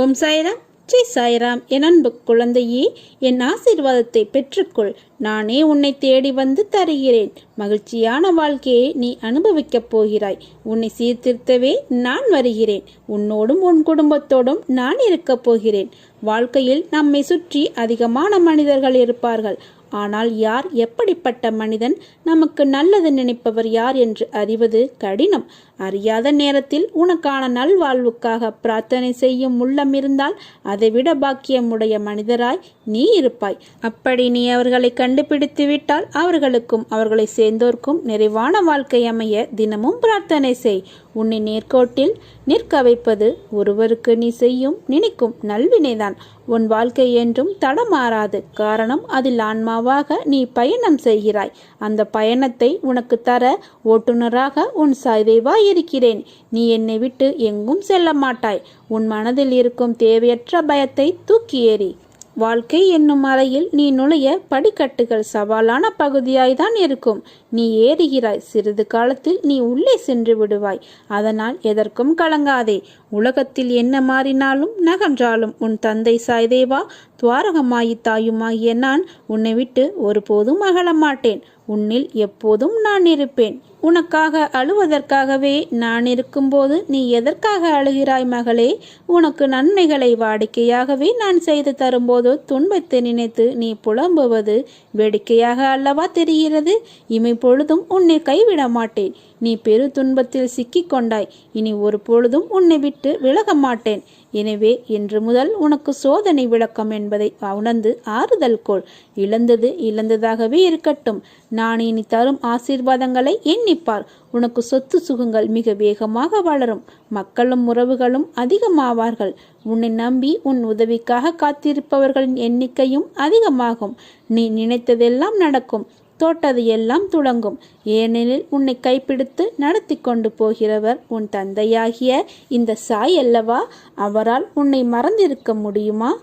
ஓம் சாய்ராம். ஜெய் சாய்ராம். என் அன்பு குழந்தையே என் ஆசீர்வாதத்தை பெற்றுக்கொள். நானே உன்னை தேடி வந்து தருகிறேன். மகிழ்ச்சியான வாழ்க்கையை நீ அனுபவிக்கப் போகிறாய். உன்னை சீர்திருத்தவே நான் வருகிறேன். உன்னோடும் உன் குடும்பத்தோடும் நான் இருக்கப் போகிறேன். வாழ்க்கையில் நம்மை சுற்றி அதிகமான மனிதர்கள் இருப்பார்கள். ஆனால் யார் எப்படிப்பட்ட மனிதன்? நமக்கு நல்லது நினைப்பவர் யார் என்று அறிவது கடினம். அறியாத நேரத்தில் உனக்கான நல்வாழ்வுக்காக பிரார்த்தனை செய்யும் உள்ளம் இருந்தால் அதைவிட பாக்கியமுடைய மனிதராய் நீ இருப்பாய். அப்படி நீ அவர்களை கண்டுபிடித்து விட்டால் அவர்களுக்கும் அவர்களை சேர்ந்தோர்க்கும் நிறைவான வாழ்க்கை அமைய தினமும் பிரார்த்தனை செய். உன்னை நேர்கோட்டில் நிற்க வைப்பது ஒருவருக்கு நீ செய்யும் நினைக்கும் நல்வினைதான். உன் வாழ்க்கை என்றும் தடமாறாது. காரணம் அதில் ஆன்மாவாக நீ பயணம் செய்கிறாய். அந்த பயணத்தை உனக்கு தர ஓட்டுநராக உன் சாய்தேவா இருக்கிறேன் நீ என்னை விட்டு எங்கும் செல்ல மாட்டாய். உன் மனதில் இருக்கும் தேவையற்ற பயத்தை தூக்கி ஏறி. வாழ்க்கை என்னும் அறையில் நீ நுழைய படிக்கட்டுகள் சவாலான பகுதியாய்தான் இருக்கும். நீ ஏறுகிறாய். சிறிது காலத்தில் நீ உள்ளே சென்று விடுவாய். அதனால் எதற்கும் கலங்காதே. உலகத்தில் என்ன மாறினாலும் நகன்றாலும் உன் தந்தை சாய்தேவா துவாரகமாயி தாயுமாகிய நான் உன்னை விட்டு ஒருபோதும் அகல மாட்டேன். உன்னில் எப்போதும் நான் இருப்பேன். உனக்காக அழுவதற்காகவே நான் இருக்கும்போது நீ எதற்காக அழுகிறாய் மகளே? உனக்கு நன்மைகளை வாடிக்கையாகவே நான் செய்து தரும்போது துன்பத்தை நினைத்து நீ புலம்புவது வேடிக்கையாக அல்லவா தெரிகிறது? இமை பொழுதும் உன்னை கைவிட மாட்டேன். நீ பெரு துன்பத்தில் சிக்கிக் கொண்டாய். இனி ஒரு பொழுதும் உன்னை விட்டு விலக மாட்டேன். எனவே இன்று முதல் உனக்கு சோதனை விளக்கம் என்பதை உணர்ந்து ஆறுதல் கொள். இழந்தது இழந்ததாகவே இருக்கட்டும். நான் இனி தரும் ஆசீர்வாதங்களை எண்ணிப்பார். உனக்கு சொத்து சுகங்கள் மிக வேகமாக வளரும். மக்களும் உறவுகளும் அதிகமாவார்கள். உன்னை நம்பி உன் உதவிக்காக காத்திருப்பவர்களின் எண்ணிக்கையும் அதிகமாகும். நீ நினைத்ததெல்லாம் நடக்கும். தோட்டது எல்லாம் துளங்கும். ஏனெனில் உன்னை கைப்பிடித்து நடத்தி கொண்டு போகிறவர் உன் தந்தையாகிய இந்த சாய் அல்லவா? அவரால் உன்னை மறந்திருக்க முடியுமா?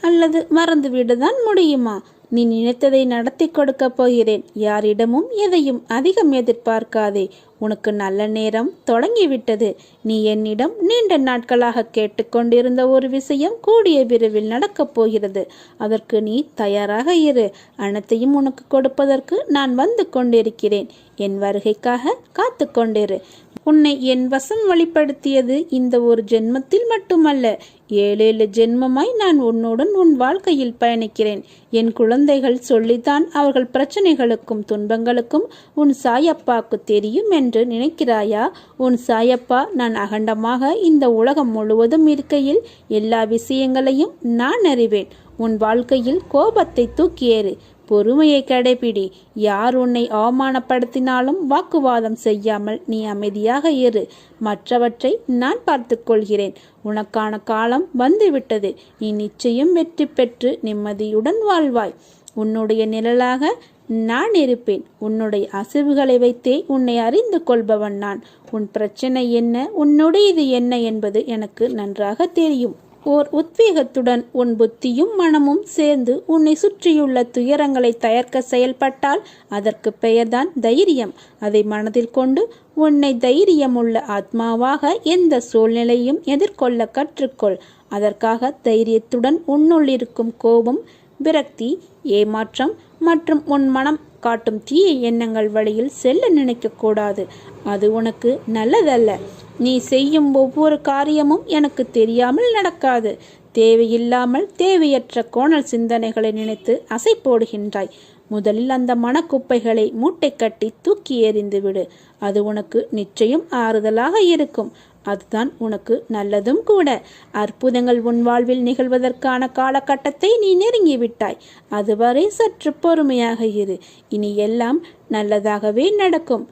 அல்லது மறந்துவிடதான் முடியுமா? நீ நினைத்ததை நடத்தி கொடுக்கப் போகிறேன். யாரிடமும் எதையும் அதிகம் எதிர்பார்க்காதே. உனக்கு நல்ல நேரம் தொடங்கிவிட்டது. நீ என்னிடம் நீண்ட நாட்களாக கேட்டுக்கொண்டிருந்த ஒரு விஷயம் கூடிய விரைவில் நடக்கப் போகிறது. அதற்கு நீ தயாராக இரு. அனைத்தையும் உனக்கு கொடுப்பதற்கு நான் வந்து கொண்டிருக்கிறேன். என் வருகைக்காக காத்து கொண்டிரு. உன்னை என் வசம் வழிப்படுத்தியது இந்த ஒரு ஜென்மத்தில் மட்டுமல்ல. ஏழேழு ஜென்மமாய் நான் உன்னுடன் உன் வாழ்க்கையில் பயணிக்கிறேன். என் குழந்தைகள் சொல்லித்தான் அவர்கள் பிரச்சனைகளுக்கும் துன்பங்களுக்கும் உன் சாயப்பாக்கு தெரியும் என்று நினைக்கிறாயா? உன் சாயப்பா நான் அகண்டமாக இந்த உலகம் முழுவதும் இருக்கையில் எல்லா விஷயங்களையும் நான் அறிவேன். உன் வாழ்க்கையில் கோபத்தை தூக்கியேறு. பொறுமையை கடைபிடி. யார் உன்னை அவமானப்படுத்தினாலும் வாக்குவாதம் செய்யாமல் நீ அமைதியாக இரு. மற்றவற்றை நான் பார்த்துக்கொள்கிறேன் உனக்கான காலம் வந்துவிட்டது. நீ நிச்சயம் வெற்றி பெற்று நிம்மதியுடன் வாழ்வாய். உன்னுடைய நிழலாக நான் இருப்பேன். உன்னுடைய அசைவுகளை வைத்தே உன்னை அறிந்து கொள்பவன் நான். உன் பிரச்சனை என்ன? உன்னுடையது என்ன என்பது எனக்கு நன்றாக தெரியும். ஓர் உத்வேகத்துடன் உன் புத்தியும் மனமும் சேர்ந்து உன்னை சுற்றியுள்ள துயரங்களை தயர்க்க செயல்பட்டால் அதற்கு பெயர்தான் தைரியம். அதை மனதில் கொண்டு உன்னை தைரியமுள்ள ஆத்மாவாக எந்த சூழ்நிலையும் எதிர்கொள்ள கற்றுக்கொள். அதற்காக தைரியத்துடன் உன்னுள் இருக்கும் கோபம் விரக்தி ஏமாற்றம் மற்றும் உன் மனம் காட்டும் தீய எண்ணங்கள் வழியில் செல்ல நினைக்கக்கூடாது. அது உனக்கு நல்லதல்ல. நீ செய்யும் ஒவ்வொரு காரியமும் எனக்கு தெரியாமல் நடக்காது. தேவையில்லாமல் தேவையற்ற கோணல் சிந்தனைகளை நினைத்து அசை போடுகின்றாய். முதலில் அந்த மனக்குப்பைகளை மூட்டை கட்டி தூக்கி எறிந்துவிடு. அது உனக்கு நிச்சயம் ஆறுதலாக இருக்கும். அதுதான் உனக்கு நல்லதும் கூட. அற்புதங்கள் உன் வாழ்வில் நிகழ்வதற்கான காலகட்டத்தை நீ நெருங்கிவிட்டாய். அதுவரை சற்று பொறுமையாக இரு. இனி எல்லாம் நல்லதாகவே நடக்கும்.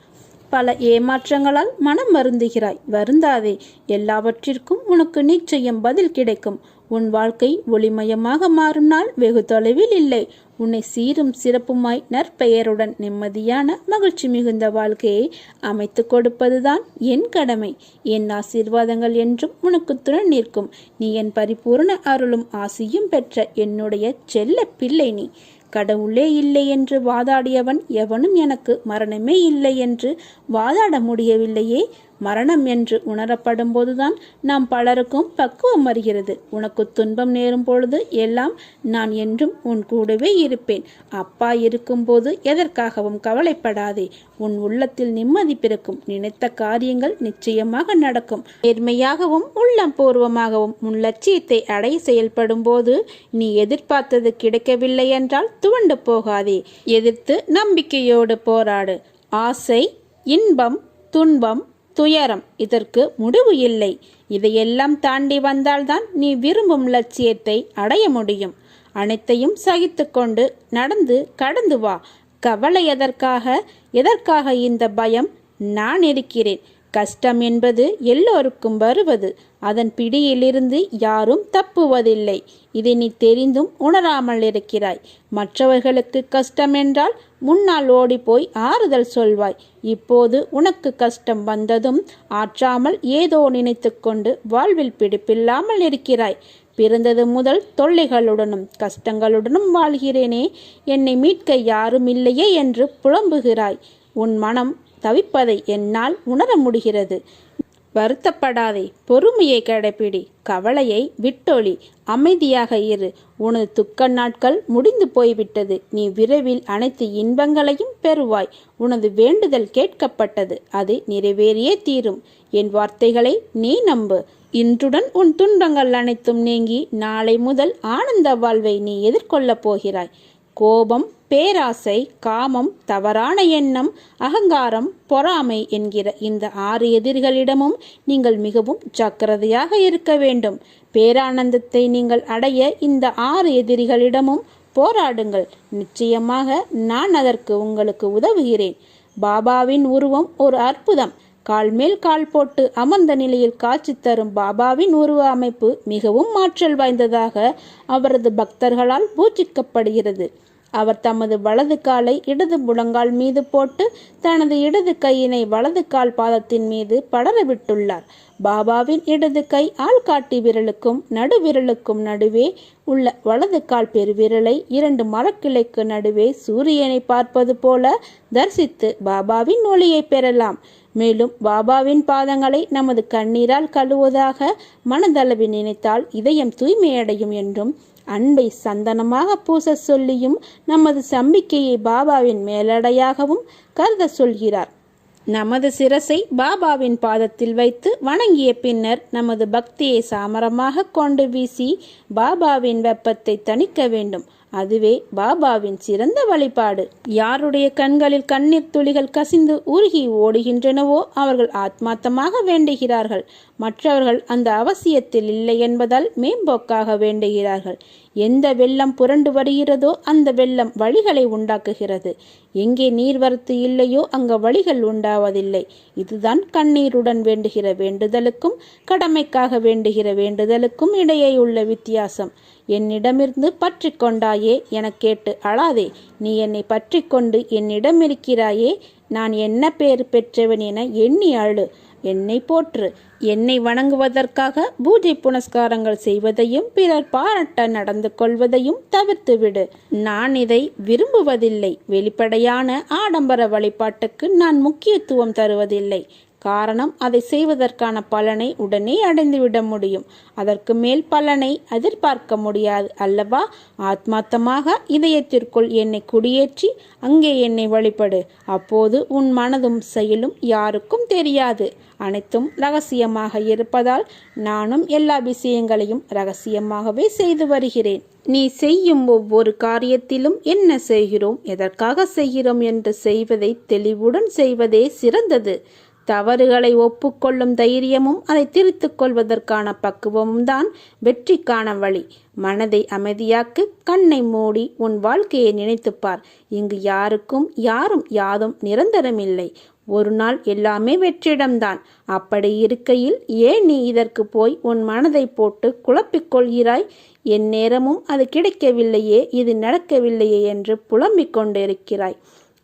பல ஏமாற்றங்களால் மனம் வருந்துகிறாய். வருந்தாதே. எல்லாவற்றிற்கும் உனக்கு நிச்சயம் பதில் கிடைக்கும். உன் வாழ்க்கை ஒளிமயமாக மாறும் நாள் வெகு தொலைவில் இல்லை. உன்னை சீரும் சிறப்புமாய் நற்பெயருடன் நிம்மதியான மகிழ்ச்சி மிகுந்த வாழ்க்கையை அமைத்து கொடுப்பதுதான் என் கடமை. என் ஆசீர்வாதங்கள் என்றும் உனக்கு துணை நிற்கும். நீ என் பரிபூர்ண அருளும் ஆசியும் பெற்ற என்னுடைய செல்ல பிள்ளை நீ. கடவுளே இல்லை என்று வாதாடியவன் எவனும் எனக்கு மரணமே இல்லை என்று வாதாட முடியவில்லையே. மரணம் என்று உணரப்படும் போதுதான் நாம் பலருக்கும் பக்குவம் வருகிறது. உனக்கு துன்பம் நேரும் பொழுது எல்லாம் நான் என்றும் உன் கூடவே இருப்பேன். அப்பா இருக்கும்போது எதற்காகவும் கவலைப்படாதே. உன் உள்ளத்தில் நிம்மதி பிறக்கும். நினைத்த காரியங்கள் நிச்சயமாக நடக்கும். நேர்மையாகவும் உள்ளம் பூர்வமாகவும் உன் லட்சியத்தை அடைய செயல்படும் போது நீ எதிர்பார்த்தது கிடைக்கவில்லை என்றால் துவண்டு போகாதே. எதிர்த்து நம்பிக்கையோடு போராடு. ஆசை இன்பம் துன்பம் துயரம். இதற்கு முடிவு இல்லை. இதையெல்லாம் தாண்டி வந்தால்தான் நீ விரும்பும் லட்சியத்தை அடைய முடியும். அனைத்தையும் சகித்துக்கொண்டு நடந்து கடந்து வா. கவலை எதற்காக? எதற்காக இந்த பயம்? நான் இருக்கிறேன். கஷ்டம் என்பது எல்லோருக்கும் வருவது. அதன் பிடியிலிருந்து யாரும் தப்புவதில்லை. இதை நீ தெரிந்தும் உணராமல் இருக்கிறாய். மற்றவர்களுக்கு கஷ்டம் என்றால் முன்னால் ஓடிப்போய் ஆறுதல் சொல்வாய். இப்போது உனக்கு கஷ்டம் வந்ததும் ஆற்றாமல் ஏதோ நினைத்துக்கொண்டு வாழ்வில் பிடிப்பில்லாமல் இருக்கிறாய். பிறந்தது முதல் தொல்லைகளுடனும் கஷ்டங்களுடனும் வாழ்கிறேனே. என்னை மீட்க யாரும் இல்லையே என்று புலம்புகிறாய். உன் மனம் தவிப்பதை என்னால் உணர முடிகிறது. வருத்தப்படாதே பொறுமையை கடைப்பிடி கவலையை விட்டொளி அமைதியாக இரு. உனது துக்க நாட்கள் முடிந்து போய்விட்டது. நீ விரைவில் அனைத்து இன்பங்களையும் பெறுவாய். உனது வேண்டுதல் கேட்கப்பட்டது. அது நிறைவேறியே தீரும். என் வார்த்தைகளை நீ நம்பு. இன்றுடன் உன் துன்பங்கள் அனைத்தும் நீங்கி நாளை முதல் ஆனந்த வாழ்வை நீ எதிர்கொள்ளப் போகிறாய். கோபம் பேராசை காமம் தவறான எண்ணம் அகங்காரம் பொறாமை என்கிற இந்த ஆறு எதிரிகளிடமும் நீங்கள் மிகவும் ஜாக்கிரதையாக இருக்க வேண்டும். பேரானந்தத்தை நீங்கள் அடைய இந்த ஆறு எதிரிகளிடமும் போராடுங்கள். நிச்சயமாக நான் அதற்கு உங்களுக்கு உதவுகிறேன். பாபாவின் உருவம் ஒரு அற்புதம். கால் மேல் கால் போட்டு அமர்ந்த நிலையில் காட்சி தரும் பாபாவின் உருவ அமைப்பு மிகவும் மாற்றல் வாய்ந்ததாக அவரது பக்தர்களால் பூஜிக்கப்படுகிறது. அவர் தமது வலது காலை இடது முழங்கால் மீது போட்டு தனது இடது கையினை வலது கால் பாதத்தின் மீது படர விட்டுள்ளார் பாபாவின் இடது கை ஆள்காட்டி விரலுக்கும் நடுவிரலுக்கும் நடுவே உள்ள வலது கால் பெருவிரலை இரண்டு மரக்கிளைக்கு நடுவே சூரியனை பார்ப்பது போல தரிசித்து பாபாவின் ஒளியை பெறலாம். மேலும் பாபாவின் பாதங்களை நமது கண்ணீரால் கழுவுவதாக மனதளவில் நினைத்தால் இதயம் தூய்மையடையும் என்றும் அன்பை சந்தனமாக பூச சொல்லியும் நமது சம்பிக்கையை பாபாவின் மேலடையாகவும் கருத சொல்கிறார். நமது சிரசை பாபாவின் பாதத்தில் வைத்து வணங்கிய பின்னர் நமது பக்தியை சாமரமாக கொண்டு வீசி பாபாவின் வெப்பத்தை தணிக்க வேண்டும். அதுவே பாபாவின் சிறந்த வழிபாடு. யாருடைய கண்களில் கண்ணீர் துளிகள் கசிந்து உருகி ஓடுகின்றனவோ அவர்கள் ஆத்மாத்தமாக வேண்டுகிறார்கள். மற்றவர்கள் அந்த அவசியத்தில் இல்லை என்பதால் மேம்போக்காக வேண்டுகிறார்கள். எந்த வெள்ளம் புரண்டு வருகிறதோ அந்த வெள்ளம் வழிகளை உண்டாக்குகிறது. எங்கே நீர்வரத்து இல்லையோ அங்கு வழிகள் உண்டாவதில்லை. இதுதான் கண்ணீருடன் வேண்டுகிற வேண்டுதலுக்கும் கடமைக்காக வேண்டுகிற வேண்டுதலுக்கும் இடையே உள்ள வித்தியாசம். என்னிடமிருந்து பற்றி கொண்டாயே எனக் கேட்டு அழாதே. நீ என்னை பற்றி கொண்டு என்னிடம் இருக்கிறாயே நான் என்ன பேர் பெற்றவன் என எண்ணி அழு. என்னை போற்று. என்னை வணங்குவதற்காக பூஜை புனஸ்காரங்கள் செய்வதையும் பிறர் பாராட்ட நடந்து கொள்வதையும் தவிர்த்துவிடு. நான் இதை விரும்புவதில்லை. வெளிப்படையான ஆடம்பர வழிபாட்டுக்கு நான் முக்கியத்துவம் தருவதில்லை. காரணம் அதை செய்வதற்கான பலனை உடனே அடைந்துவிட முடியும். அதற்கு மேல் பலனை எதிர்பார்க்க முடியாது அல்லவா? ஆத்மாத்தமாக இதயத்திற்குள் என்னை குடியேற்றி அங்கே என்னை வழிபடு. அப்போது உன் மனதும் செயலும் யாருக்கும் தெரியாது. அனைத்தும் ரகசியமாக இருப்பதால் நானும் எல்லா விஷயங்களையும் ரகசியமாகவே செய்து வருகிறேன். நீ செய்யும் ஒவ்வொரு காரியத்திலும் என்ன செய்கிறோம்? எதற்காக செய்கிறோம் என்று செய்வதை தெளிவுடன் செய்வதே சிறந்தது. தவறுகளை ஒப்புக்கொள்ளும் தைரியமும் அதை திருத்திக் கொள்வதற்கான பக்குவமும் தான் வெற்றிக்கான வழி. மனதை அமைதியாக்கு கண்ணை மூடி உன் வாழ்க்கையை நினைத்துப்பார் இங்கு யாருக்கும் யாரும் யாதும் நிரந்தரமில்லை. ஒரு நாள் எல்லாமே வெற்றிடம்தான் அப்படி இருக்கையில் ஏன் நீ இதற்கு போய் உன் மனதை போட்டு குழப்பிக் கொள்கிறாய்? என் நேரமும் அது கிடைக்கவில்லையே இது நடக்கவில்லையே என்று புலம்பிக் கொண்டிருக்கிறாய்.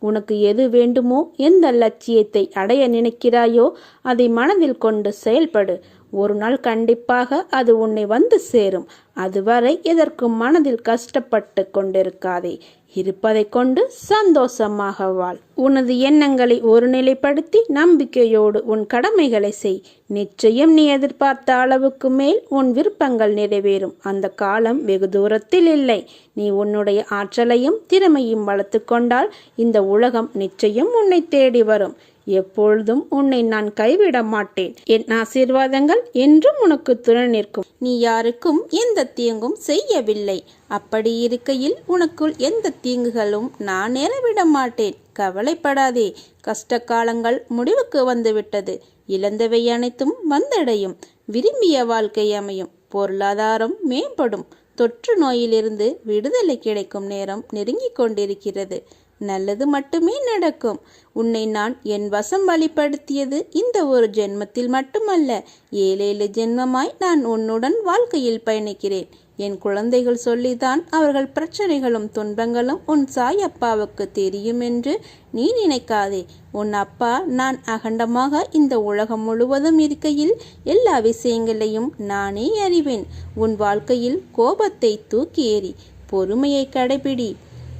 உனக்கு எது வேண்டுமோ எந்த லட்சியத்தை அடைய நினைக்கிறாயோ அதை மனதில் கொண்டு செயல்படு. ஒரு நாள் கண்டிப்பாக அது உன்னை வந்து சேரும். அதுவரை எதற்கும் மனதில் கஷ்டப்பட்டு கொண்டிருக்காதே. இருப்பதை கொண்டு சந்தோஷமாக வாழ். உனது எண்ணங்களை ஒருநிலைப்படுத்தி நம்பிக்கையோடு உன் கடமைகளை செய். நிச்சயம் நீ எதிர்பார்த்த அளவுக்கு மேல் உன் விருப்பங்கள் நிறைவேறும். அந்த காலம் வெகு தூரத்தில் இல்லை. நீ உன்னுடைய ஆற்றலையும் திறமையும் வளர்த்து கொண்டால் இந்த உலகம் நிச்சயம் உன்னை தேடி வரும். எப்பொழுதும் உன்னை நான் கைவிட மாட்டேன். என் ஆசீர்வாதங்கள் என்றும் உனக்கு துணை நிற்கும். நீ யாருக்கும் எந்த தீங்கும் செய்யவில்லை. அப்படி இருக்கையில் உனக்குள் எந்த தீங்குகளும் நான் நேரவிட மாட்டேன். கவலைப்படாதே. கஷ்ட காலங்கள் முடிவுக்கு வந்துவிட்டது. இழந்தவை அனைத்தும் வந்தடையும். விரும்பிய வாழ்க்கை அமையும். பொருளாதாரம் மேம்படும். தொற்று நோயிலிருந்து விடுதலை கிடைக்கும் நேரம் நெருங்கிக் கொண்டிருக்கிறது. நல்லது மட்டுமே நடக்கும். உன்னை நான் என் வசம் வழிப்படுத்தியது இந்த ஒரு ஜென்மத்தில் மட்டுமல்ல ஏழேழு ஜென்மமாய் நான் உன்னுடன் வாழ்க்கையில் பயணிக்கிறேன். என் குழந்தைகள் சொல்லிதான் அவர்கள் பிரச்சனைகளும் துன்பங்களும் உன் சாய் அப்பாவுக்கு தெரியும் என்று நீ நினைக்காதே. உன் அப்பா நான் அகண்டமாக இந்த உலகம் முழுவதும் இருக்கையில் எல்லா விஷயங்களையும் நானே அறிவேன். உன் வாழ்க்கையில் கோபத்தை தூக்கி எறி பொறுமையை கடைபிடி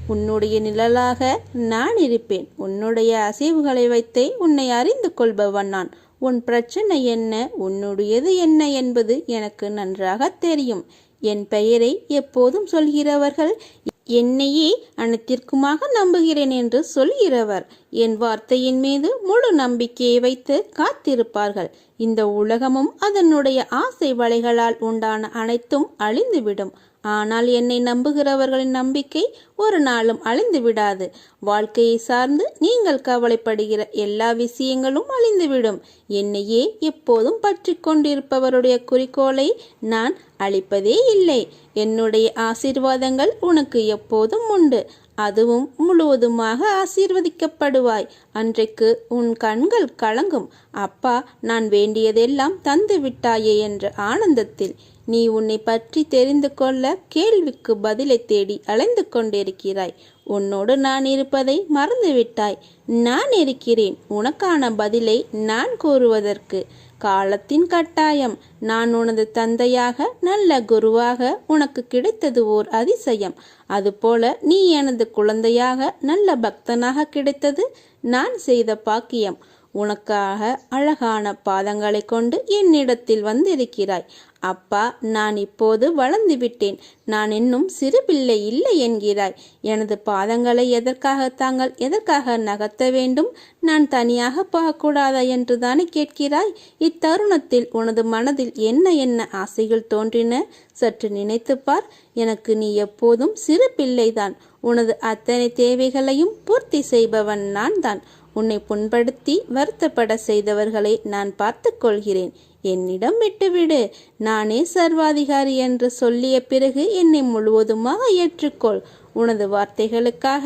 உன்னுடைய நிழலாக நான் இருப்பேன். உன்னுடைய அசைவுகளை வைத்தே உன்னை அறிந்து கொள்பவன் நான். உன் பிரச்சனை என்ன? உன்னுடையது என்ன என்பது எனக்கு நன்றாக தெரியும். என் பெயரை எப்போதும் சொல்கிறவர்கள் என்னையே அனைத்திற்குமாக நம்புகிறேன் என்று சொல்கிறவர். என் வார்த்தையின் மீது முழு நம்பிக்கையை வைத்து காத்திருப்பார்கள். இந்த உலகமும் அதனுடைய ஆசை வலைகளால் உண்டான அனைத்தும் அழிந்துவிடும். ஆனால் என்னை நம்புகிறவர்களின் நம்பிக்கை ஒரு நாளும் அழிந்து விடாது. வாழ்க்கையை சார்ந்து நீங்கள் கவலைப்படுகிற எல்லா விஷயங்களும் அழிந்துவிடும். என்னையே எப்போதும் பற்றி கொண்டிருப்பவருடைய குறிக்கோளை நான் அளிப்பதே இல்லை. என்னுடைய ஆசீர்வாதங்கள் உனக்கு எப்போதும் உண்டு. அதுவும் முழுவதுமாக ஆசீர்வதிக்கப்படுவாய். அன்றைக்கு உன் கண்கள் கலங்கும். அப்பா நான் வேண்டியதெல்லாம் தந்து விட்டாயே என்ற ஆனந்தத்தில் நீ உன்னை பற்றி தெரிந்து கொள்ள கேள்விக்கு பதிலை தேடி அலைந்து கொண்டிருக்கிறாய். உன்னோடு நான் இருப்பதை மறந்துவிட்டாய். நான் இருக்கிறேன். உனக்கான பதிலை நான் கூறுவதற்கு காலத்தின் கட்டாயம். நான் உனது தந்தையாக நல்ல குருவாக உனக்கு கிடைத்தது ஓர் அதிசயம். அதுபோல நீ எனது குழந்தையாக நல்ல பக்தனாக கிடைத்தது நான் செய்த பாக்கியம். உனக்காக அழகான பாதங்களை கொண்டு என்னிடத்தில் வந்திருக்கிறாய். அப்பா நான் இப்போது வளர்ந்து விட்டேன். நான் இன்னும் சிறு பிள்ளை இல்லை என்கிறாய். எனது பாதங்களை எதற்காக தாங்கள் எதற்காக நகர்த்த வேண்டும்? நான் தனியாக போகக்கூடாதா என்று தானே கேட்கிறாய்? இத்தருணத்தில் உனது மனதில் என்ன என்ன ஆசைகள் தோன்றின? சற்று நினைத்து பார். எனக்கு நீ எப்போதும் சிறு பிள்ளைதான். உனது அத்தனை தேவைகளையும் பூர்த்தி செய்பவன் நான் தான் உன்னை புண்படுத்தி வருத்தப்பட செய்தவர்களை நான் பார்த்து கொள்கிறேன் என்னிடம் விட்டுவிடு. நானே சர்வாதிகாரி என்று சொல்லிய பிறகு என்னை முழுவதுமாக ஏற்றுக்கொள். உனது வார்த்தைகளுக்காக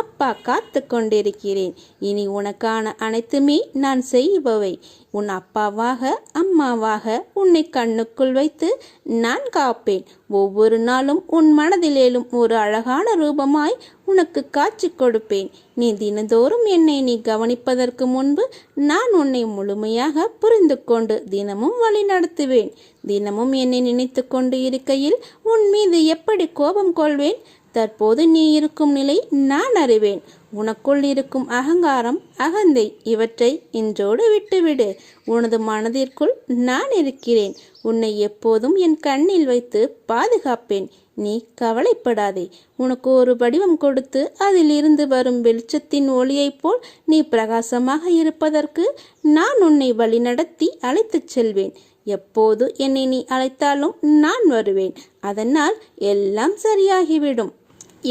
அப்பா காத்து கொண்டிருக்கிறேன் இனி உனக்கான அனைத்துமே நான் செய்பவை. உன் அப்பாவாக அம்மாவாக உன்னை கண்ணுக்குள் வைத்து நான் காப்பேன். ஒவ்வொரு நாளும் உன் மனதிலேலும் ஒரு அழகான ரூபமாய் உனக்கு காட்சி கொடுப்பேன். நீ தினந்தோறும் என்னை நீ கவனிப்பதற்கு முன்பு நான் உன்னை முழுமையாக புரிந்து கொண்டு தினமும் வழி நடத்துவேன். தினமும் என்னை நினைத்து கொண்டு இருக்கையில் உன் மீது எப்படி கோபம் கொள்வேன்? தற்போது நீ இருக்கும் நிலை நான் அறிவேன். உனக்குள் இருக்கும் அகங்காரம் அகந்தை இவற்றை இன்றோடு விட்டுவிடு. உனது மனதிற்குள் நான் இருக்கிறேன். உன்னை எப்போதும் என் கண்ணில் வைத்து பாதுகாப்பேன். நீ கவலைப்படாதே. உனக்கு ஒரு வடிவம் கொடுத்து அதில் இருந்து வரும் வெளிச்சத்தின் ஒளியைப் போல் நீ பிரகாசமாக இருப்பதற்கு நான் உன்னை வழிநடத்தி அழைத்துச் செல்வேன். எப்போது என்னை நீ அழைத்தாலும் நான் வருவேன். அதனால் எல்லாம் சரியாகிவிடும்.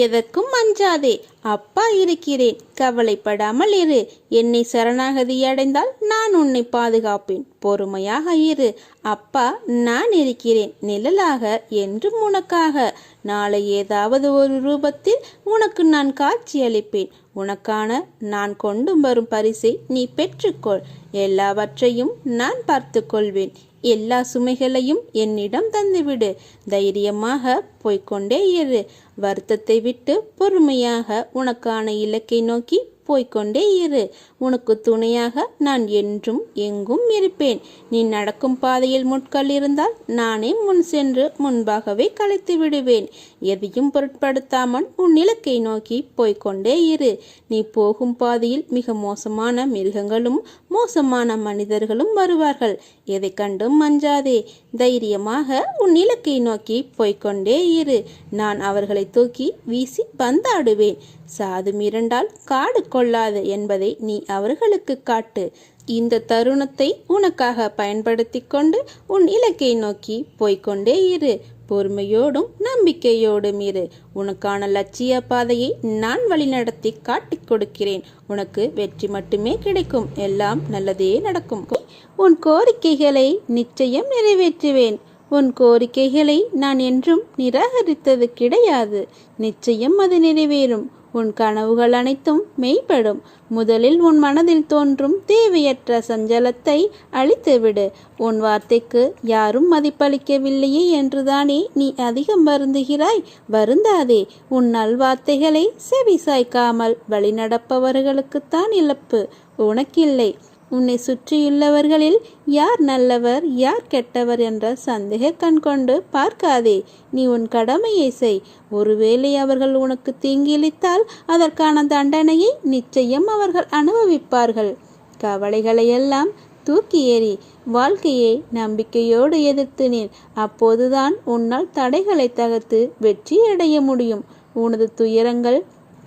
எதற்கும் அஞ்சாதே. அப்பா இருக்கிறேன். கவலைப்படாமல் இரு. என்னை சரணாகதி அடைந்தால் நான் உன்னை பாதுகாப்பேன். பொறுமையாக இரு. அப்பா நான் இருக்கிறேன். நிழலாக என்றும் உனக்காக. நாளை ஏதாவது ஒரு ரூபத்தில் உனக்கு நான் காட்சி அளிப்பேன். உனக்கான நான் கொண்டு வரும் பரிசை நீ பெற்றுக்கொள். எல்லாவற்றையும் நான் பார்த்து கொள்வேன். எல்லா சுமைகளையும் என்னிடம் தந்துவிடு. தைரியமாக போய்கொண்டே இரு. வருத்தத்தை விட்டு பொறுமையாக உனக்கான இலக்கை நோக்கி போய்கொண்டே இரு. உனக்கு துணையாக நான் என்றும் எங்கும் இருப்பேன். நீ நடக்கும் பாதையில் முட்கள் இருந்தால் நானே முன் சென்று முன்பாகவே கலைத்து விடுவேன். எதையும் பொருட்படுத்தாமல் உன் இலக்கை நோக்கி போய்கொண்டே இரு. நீ போகும் பாதையில் மிக மோசமான மிருகங்களும் மோசமான மனிதர்களும் வருவார்கள். எதை கண்டும் மஞ்சாதே. தைரியமாக உன் இலக்கை நோக்கி போய்கொண்டே இரு. நான் அவர்களை தூக்கி வீசி பந்தாடுவேன். சாது மிரண்டால் காடு கொள்ளாது என்பதை நீ அவர்களுக்கு காட்டு. இந்த தருணத்தை உனக்காக பயன்படுத்தி கொண்டு உன் இலக்கை நோக்கி போய்க்கொண்டே இரு. பொறுமையோடும் நம்பிக்கையோடும் இரு. உனக்கான லட்சிய பாதையை நான் வழிநடத்தி காட்டிக் கொடுக்கிறேன். உனக்கு வெற்றி மட்டுமே கிடைக்கும். எல்லாம் நல்லதே நடக்கும். உன் கோரிக்கைகளை நிச்சயம் நிறைவேற்றுவேன். உன் கோரிக்கைகளை நான் என்றும் நிராகரித்தது கிடையாது. நிச்சயம் அது நிறைவேறும். உன் கனவுகள் அனைத்தும் மெய்ப்படும். முதலில் உன் மனதில் தோன்றும் தேவையற்ற சஞ்சலத்தை அழித்துவிடு. உன் வார்த்தைக்கு யாரும் மதிப்பளிக்கவில்லையே என்றுதானே நீ அதிகம் வருந்துகிறாய்? வருந்தாதே. உன் நல்வார்த்தைகளை செவிசாய்க்காமல் வழிநடப்பவர்களுக்குத்தான் இழப்பு. உனக்கில்லை. உன்னை சுற்றியுள்ளவர்களில் யார் நல்லவர் யார் கெட்டவர் என்ற சந்தேக கண் கொண்டு பார்க்காதே நீ உன் கடமையை செய். ஒருவேளை அவர்கள் உனக்கு தீங்கிழித்தால் அதற்கான தண்டனையை நிச்சயம் அவர்கள் அனுபவிப்பார்கள். கவலைகளையெல்லாம் தூக்கி ஏறி வாழ்க்கையை நம்பிக்கையோடு எதிர்த்து நீர் அப்போதுதான் உன்னால் தடைகளை தகர்த்து வெற்றி அடைய முடியும். உனது துயரங்கள்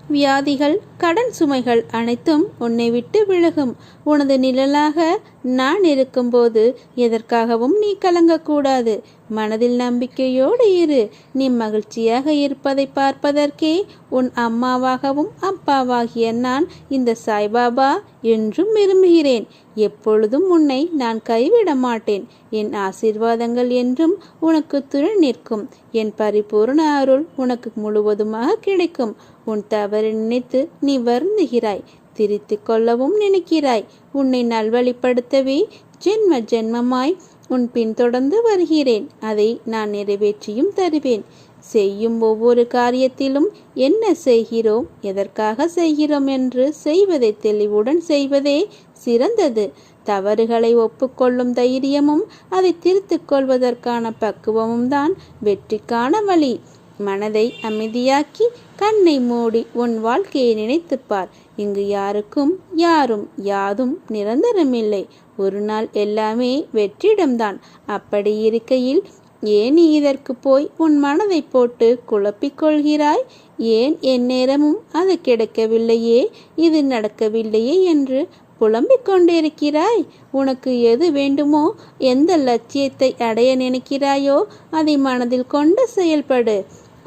வியாதிகள் கடன் சுமைகள் அனைத்தும் உன்னை விட்டு விலகும். உனது நிழலாக நான் இருக்கும்போது எதற்காகவும் நீ கலங்கக்கூடாது. மனதில் நம்பிக்கையோடு இரு. நீ மகிழ்ச்சியாக இருப்பதை பார்ப்பதற்கே உன் அம்மாவாகவும் அப்பாவாகிய நான் இந்த சாய்பாபா என்றும் விரும்புகிறேன். எப்பொழுதும் உன்னை நான் கைவிட மாட்டேன். என் ஆசீர்வாதங்கள் என்றும் உனக்கு துணை நிற்கும். என் பரிபூர்ண அருள் உனக்கு முழுவதுமாக கிடைக்கும். உன் தவறு நினைத்து நீ வருந்துகிறாய் திரித்து கொள்ளவும் நினைக்கிறாய். உன்னை நல்வழிப்படுத்தவே ஜென்ம ஜென்மமாய் உன் பின்தொடர்ந்து வருகிறேன். அதை நான் நிறைவேற்றியும் தருவேன். செய்யும் ஒவ்வொரு காரியத்திலும் என்ன செய்கிறோம் எதற்காக செய்கிறோம் என்று செய்வதை தெளிவுடன் செய்வதே சிறந்தது. தவறுகளை ஒப்புக்கொள்ளும் தைரியமும் அதை திருத்திக் கொள்வதற்கான பக்குவமும் தான் வெற்றிக்கான வழி. மனதை அமைதியாக்கி கண்ணை மூடி உன் வாழ்க்கையை நினைத்துப்பார். இங்கு யாருக்கும் யாரும் யாதும் நிரந்தரமில்லை. ஒரு நாள் எல்லாமே வெற்றிடம்தான். அப்படி இருக்கையில் ஏன் நீ இதற்கு போய் உன் மனதை போட்டு குழப்பிக் கொள்கிறாய் ஏன் என் நேரமும் அது கிடைக்கவில்லையே? இது நடக்கவில்லையே என்று புலம்பிக் கொண்டிருக்கிறாய்? உனக்கு எது வேண்டுமோ எந்த லட்சியத்தை அடைய நினைக்கிறாயோ அதை மனதில் கொண்டு செயல்படு.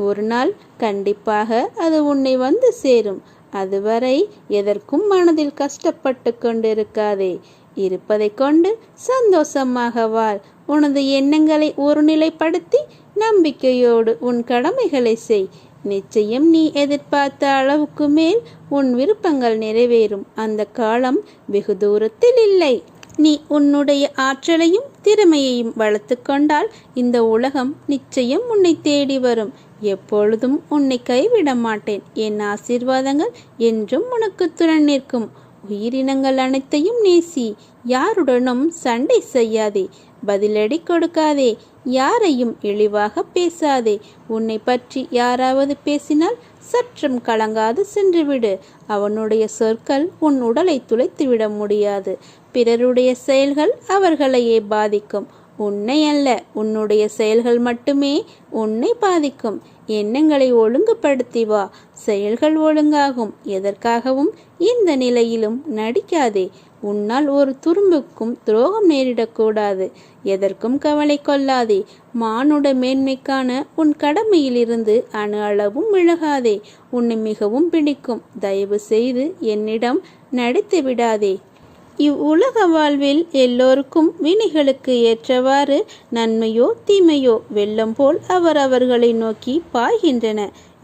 ஒரு நாள் கண்டிப்பாக அது உன்னை வந்து சேரும். அதுவரை எதற்கும் மனதில் கஷ்டப்பட்டு கொண்டிருக்காதே. இருப்பதை கொண்டு சந்தோஷமாக வாழ். உனது எண்ணங்களை ஒருநிலைப்படுத்தி நம்பிக்கையோடு உன் கடமைகளை செய். நிச்சயம் நீ எதிர்பார்த்த அளவுக்கு மேல் உன் விருப்பங்கள் நிறைவேறும். அந்த காலம் வெகு தூரத்தில் இல்லை. நீ உன்னுடைய ஆற்றலையும் திறமையையும் வளர்த்து கொண்டால் இந்த உலகம் நிச்சயம் உன்னை தேடி வரும். எப்பொழுதும் உன்னை கைவிட மாட்டேன் என் ஆசீர்வாதங்கள் என்றும் உனக்கு துணை நிற்கும். உயிரினங்கள் அனைத்தையும் நேசி. யாருடனும் சண்டை செய்யாதே. பதிலடி கொடுக்காதே. யாரையும் இழிவாக பேசாதே. உன்னை பற்றி யாராவது பேசினால் சற்றும் கலங்காது சென்றுவிடு. அவனுடைய சொற்கள் உன் உடலை துளைத்துவிட முடியாது. பிறருடைய செயல்கள் அவர்களையே பாதிக்கும். உன்னை அல்ல உன்னுடைய செயல்கள் மட்டுமே உன்னை பாதிக்கும். எண்ணங்களை ஒழுங்குபடுத்தி வா செயல்கள் ஒழுங்காகும். எதற்காகவும் இந்த நிலையிலும் நடிக்காதே. உன்னால் ஒரு துரும்புக்கும் துரோகம் நேரிடக்கூடாது. எதற்கும் கவலை கொள்ளாதே. மானுட மேன்மைக்கான உன் கடமையிலிருந்து அணு அளவும் விலகாதே. உன்னை மிகவும் பிடிக்கும். தயவு செய்து என்னிடம் நடித்து விடாதே இவ்வுலக வாழ்வில் எல்லோருக்கும் வினைகளுக்கு ஏற்றவாறு நன்மையோ தீமையோ வெள்ளம் போல் அவரவர்களை நோக்கி பாய்கின்றன.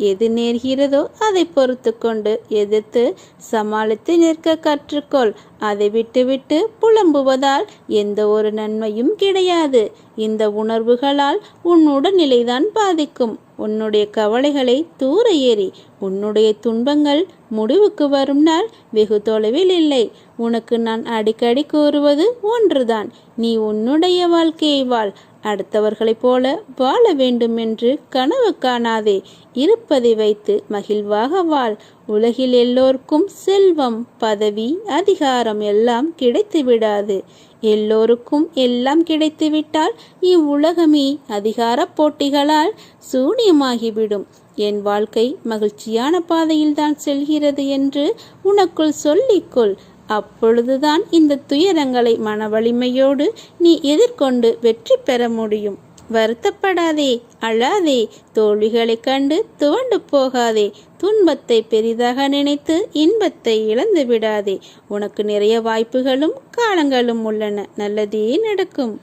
எது நேர்கிறதோ அதை பொறுத்து கொண்டு எதிர்த்து சமாளித்து நிற்க கற்றுக்கொள். அதை விட்டுவிட்டு புலம்புவதால் எந்த ஒரு நன்மையும் கிடையாது. இந்த உணர்வுகளால் உன் உடல்நிலைதான் பாதிக்கும். உன்னுடைய கவலைகளை தூர ஏறி உன்னுடைய துன்பங்கள் முடிவுக்கு வரும் நாள் வெகு தொலைவில் இல்லை. உனக்கு நான் அடிக்கடி கூறுவது ஒன்றுதான். நீ உன்னுடைய வாழ்க்கையை வாழ். அடுத்தவர்களைப் போல வாழ வேண்டும் என்று கனவு காணாதே. இருப்பதை வைத்து மகிழ்வாக வாழ். உலகில் எல்லோருக்கும் செல்வம் பதவி அதிகாரம் எல்லாம் கிடைத்து விடாது. எல்லோருக்கும் எல்லாம் கிடைத்துவிட்டால் இவ்வுலகமே அதிகார போட்டிகளால் சூனியமாகிவிடும். என் வாழ்க்கை மகிழ்ச்சியான பாதையில்தான் செல்கிறது என்று உனக்குள் சொல்லிக்கொள். அப்பொழுதுதான் இந்த துயரங்களை மன வலிமையோடு நீ எதிர்கொண்டு வெற்றி பெற முடியும். வருத்தப்படாதே அழாதே தோல்விகளைக் கண்டு துவண்டு போகாதே துன்பத்தை பெரிதாக நினைத்து இன்பத்தை இழந்து விடாதே உனக்கு நிறைய வாய்ப்புகளும் காலங்களும் உள்ளன. நல்லதே நடக்கும்.